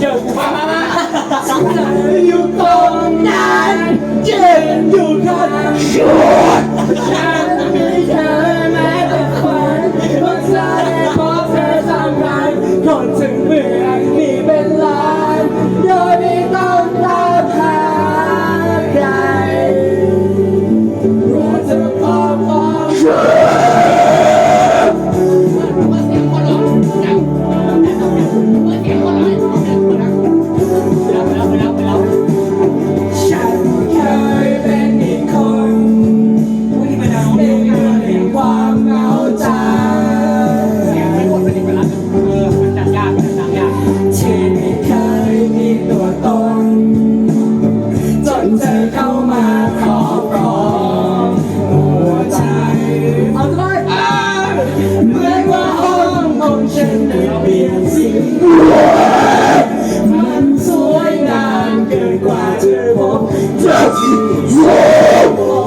有花，只有冬南，只有他说。Just you.